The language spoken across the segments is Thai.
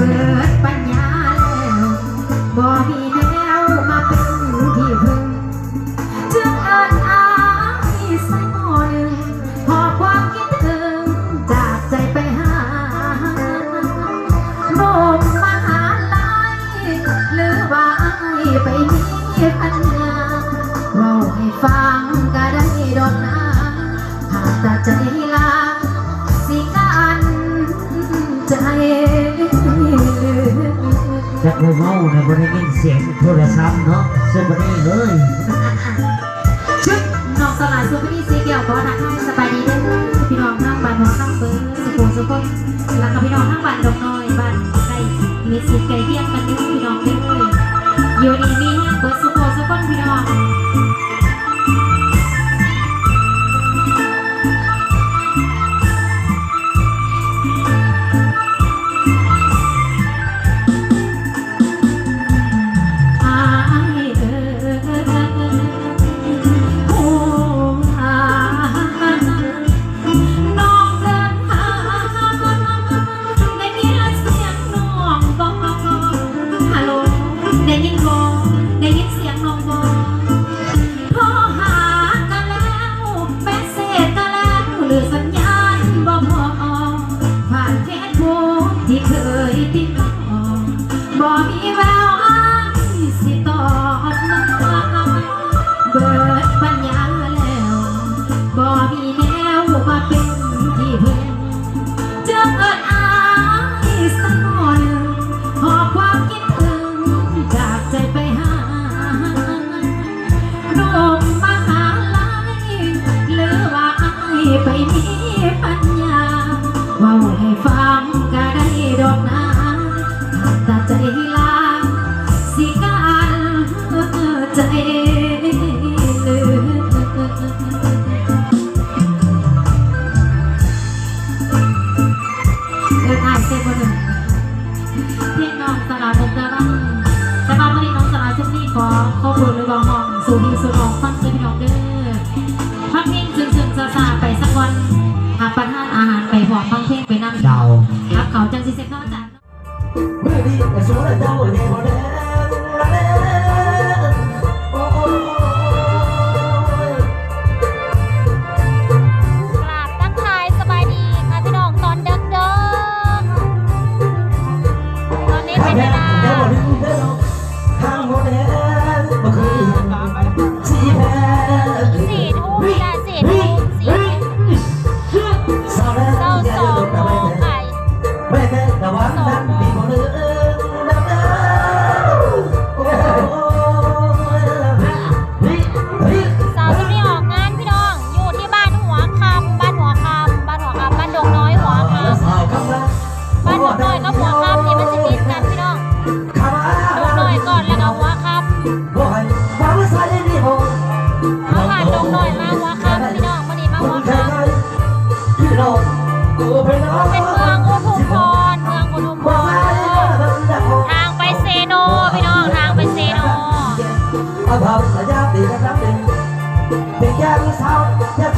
เบิดปัญญาแล้วบ่มีแนวมาเป็นที่พึ่งจึงเอิอาที่ใส่หม้อนึ่งหอความคิดถึงจากใจไปหาโนมมหาลัยหรือว่าไปมีพันยาเราให้ฟังก็ได้ดอกนาหากใจลาสิกันใจ จะเกูเมาเนี่ยบริเวณเสียงโทรศัพท์เนาะเซบรีเลยชุดน้องตลายสุนี่สีเกี่ยวก็นะข้างสบายดีเด้วยพี่น้องข้างบ้านน้องข้างเปิร์สุขุมสุขมแล้วก็พี่น้องข้างบ้านดอกน้อยบ้านใกล้มีสีทเกล้เที่ยงกันเด้อพี่น้องด้วยโยนีมีแห้งเปิ้ลสุขุมสุขพี่น้อง ลือสัญญา Lebih.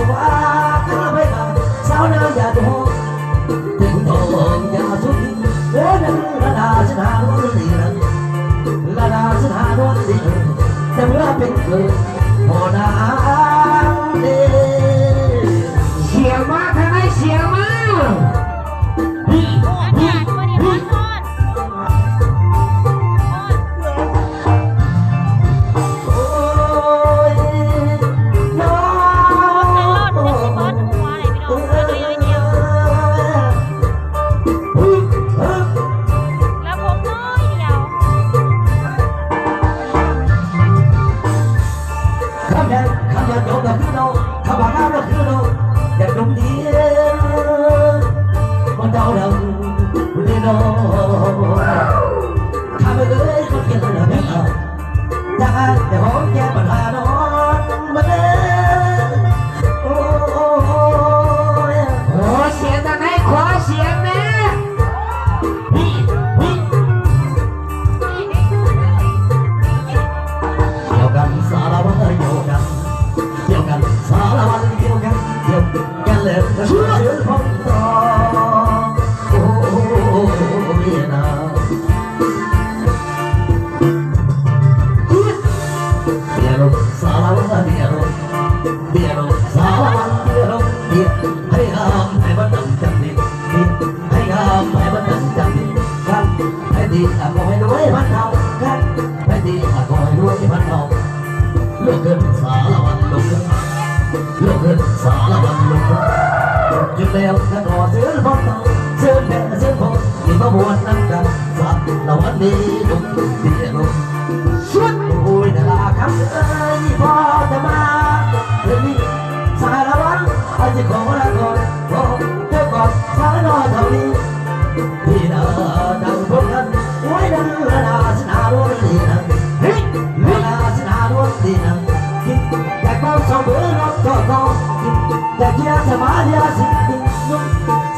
จะว่าข้าไม่ได้เช้านอยาโดนคุณโดนอย่าสุดเดินระดาฉันหาโน่นสิระดาฉันหาโน่นสิแต่เมื่อเป็นเธอ สาระวันลงตกอยู่แล้วจะนอเสื้อพ่อตาเสื้อแม่เสื้อพองที่มาบวชนั่งกันสามลวันนี้ลงตุ่มเดียลงชุดโอ้ยนาลาคำเอ้ยพอจะมาเรื่องนี้สารวัตรอาจจะขอละก่อนขอเจ้าก่อนสารนอเท่านี้ dia semaria sing sing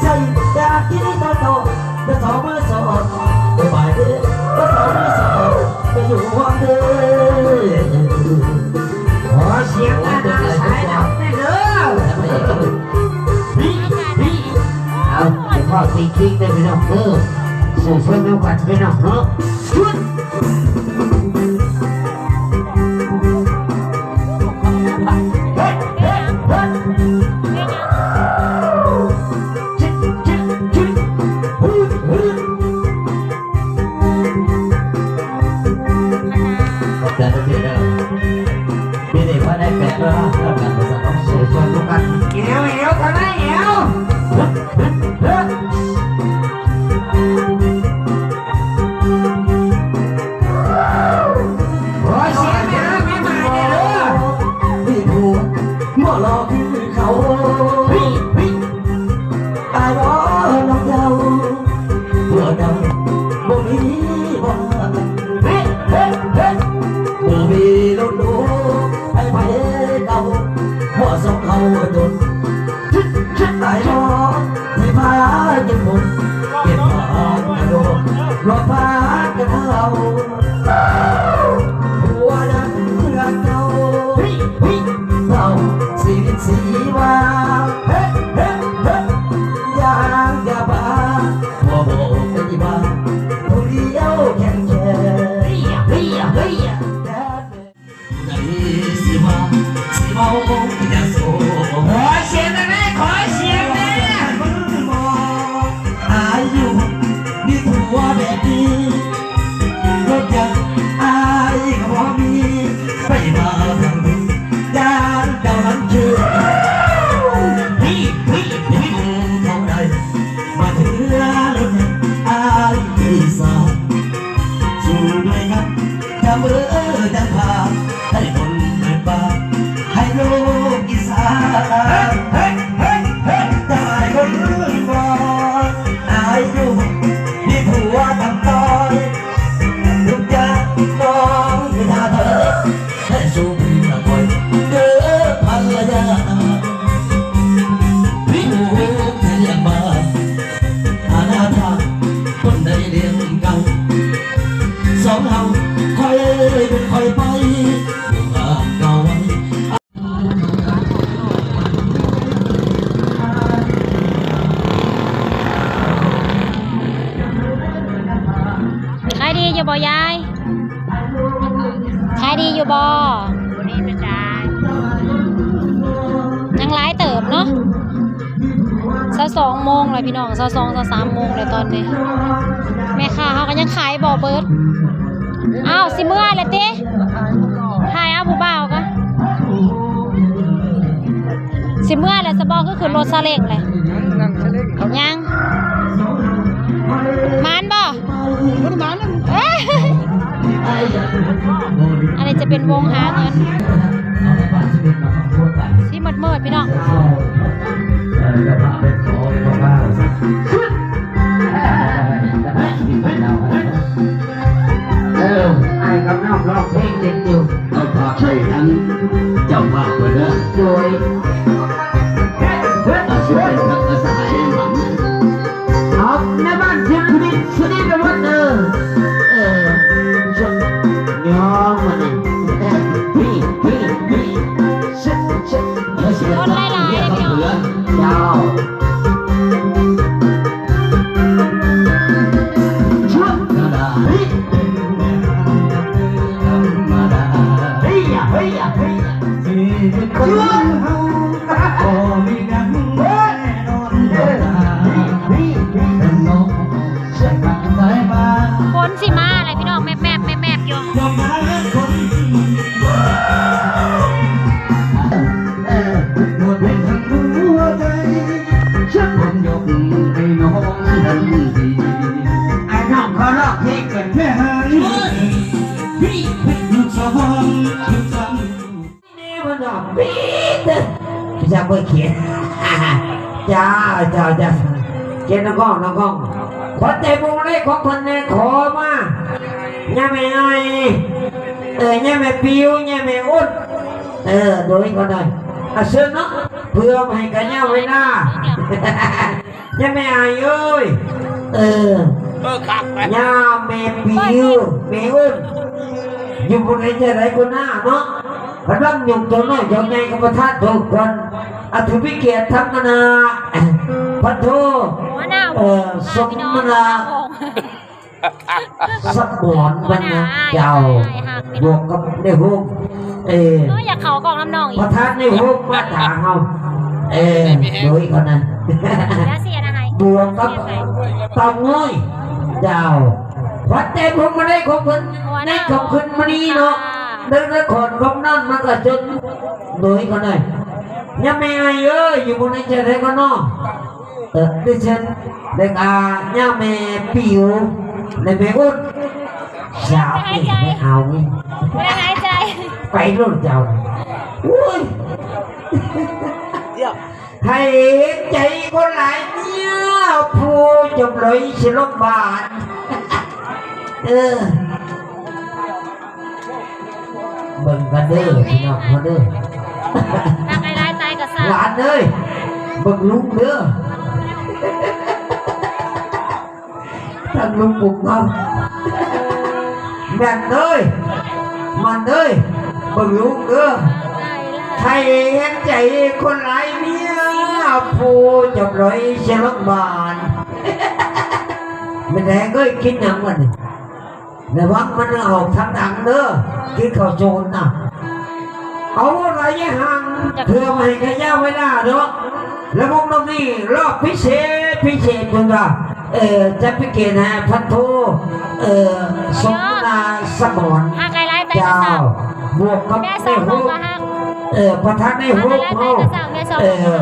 sai da kini to to da so ma so de bai de da so ma so de yu wang de ขอเสียงกันนะสายดอกได้เด้อพี่พี่เอาพ่อสีคิงได้ไหมน้องเออสู่เพื่อนน้องกันไหมน้องเนาะ เอาไปตุนสายมอให้พาจนหมดเก็บของกระโดดรอพา สองโมงเลยพี่น้องเช้าสองเช้าสามโมงเลยตอนนี้ แม่ค้าเขาก็ยังขายบ่อเบิร์ดอ้าวสิเมื่อเลยเต้ขายเอาผู้บ่าวก็สิเมื่อเลยสบอก็คือรถซาเล็กเลยนั่งซาเล้งยังมันบ่มันมันอะไรจะเป็นวงหาเงิน ปี๊ดเด้อพี่จะไปเขียนจ้าจ้าจ้าเขียนน้องกล้องน้องกล้องขอใจบุญเลขของคนในขอมาย่าแม่ไอเออย่าแม่ปิวย่าแม่อุ่นเออโดยก็ได้อาเชิญเนาะเพื่อให้กันย่าไว้หน้าย่าแม่ไอเอ้ยเออเออครับไปย่าแม่ปิวแม่อุ่นอยู่บนไหนจะไหนก็หน้าเนาะพลังยงตัวน้อยยงใหญ่กับประทานทุกคน อธิพิเกียรติทั้งนาพัทโทหัวหน้าเออสมนาสักหมอนมันนะเจ้าบวกกับในห้องเออก็อยากเขากองน้ำนองอีปกระธานในห้องมาถางเฮาเออโดยคนนั้นแล้วเสียนะไฮบวกกับเต่าง้อยเจ้าวัดใจผมมาได้ของคุณในของคุณมานี่เนาะเดินได้ขอนของนั่นมันก็จนโดยคนนั้น ยังไม่ไงเอ้ยอยู่บนในใจได้ก็เนาะเออดิฉันเด็กอาย่าแม่ปิวในแม่อุ่นสาวนี่ไม่เอานี่ไม่ได้หายใจไปรุ่นเจ้าอุ้ยเดี๋ยวให้ใจคนหลายเนี่ยผู้จมเลยสิลบบาทเออเบิ่งกันเด้อพี่น้องมาเด้อ หลานเอ้ยเบิ่งลุงเด้อท่านลุงปลุกเอาแม่นเอ้ยมันเอ้ยเบิ่งลุงเด้อใครเห็นใจคนหลายเมียผู้จับร้อยเชลกบานไม่แดงเอ้ยกินหยังวะนี่ระวังมันออกทางดังเด้อกินข้าวโจรน่ะเอาอะไรยังห่าง เพื่อไม่ให้ขยะเวลาเนาะแล้วพวกน้องนี่รอบพิเศษพิเศษคุณว่าเออจะพิเกณฑ์ให้พันโทเออสมนาสมรหากไอ้ร้ายตายกับเจ้าสาวบวกกับแม่ในสาวลหูงมาหักเออประธานในหูเขาเออ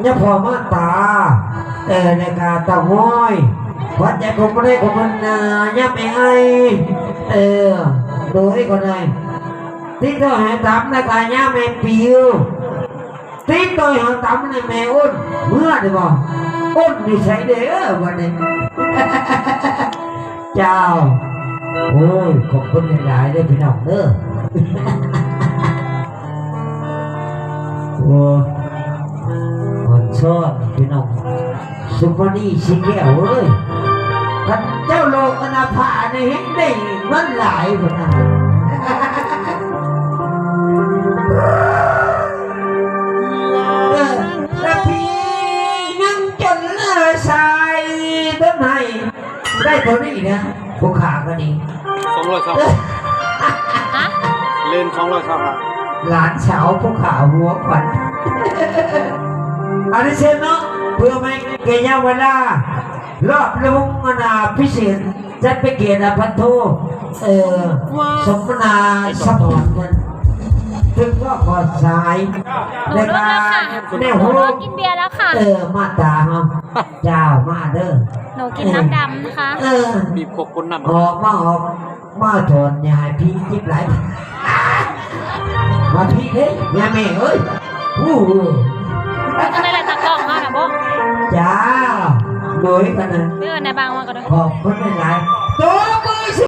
เนี่ยพอมาตาเออในกาตาง้อยวัดใจผมไม่ได้ผมมันเออยับไม่ให้เออดูให้คนใด tí tôi hãy tắm là cả nhà mẹ piu tí tôi hãy tắm là mẹ ôn mưa được không ôn thì sẽ để ở bên này chào ôi không có nhân lại đây bị nọc nữa ôi còn cho bị nọc Symphony xin kẹo ơi thật cháu lộ cái nào phá này hết đây vẫn lại rồi nè เอ ได้เท่านี้นะผู้ขาก็ดีสองร้อยสองเออฮะเล่นสองร้อยสองครับหลานสาวผู้ขาหัวขวัญอันนี้เช่นเนาะเพื่อไม่เกยาเวลารอบลุงมนาพิเศษจะไปเกียรติพันโทเออสมนาสมรกัน ถึงว่าพอสายหนูลดแล้วค่ะในหนูหูลดกินเบียร์แล้วค่ะ เออมาตาเฮาเจ้ามาเด้อหนูกินน้ำดำนะคะ เออบีบขบคนนำออกมาออกมาถอนยายพี่จิบไหลมาพี่เด้ยยายแม่เอ้ยอู้หูจะไม่อะไรตะกล้องเขานะบอกจ้าโดยกันนะเพื่อนในบางวันก็ได้ขอบคุณหลายๆตัวมือสิ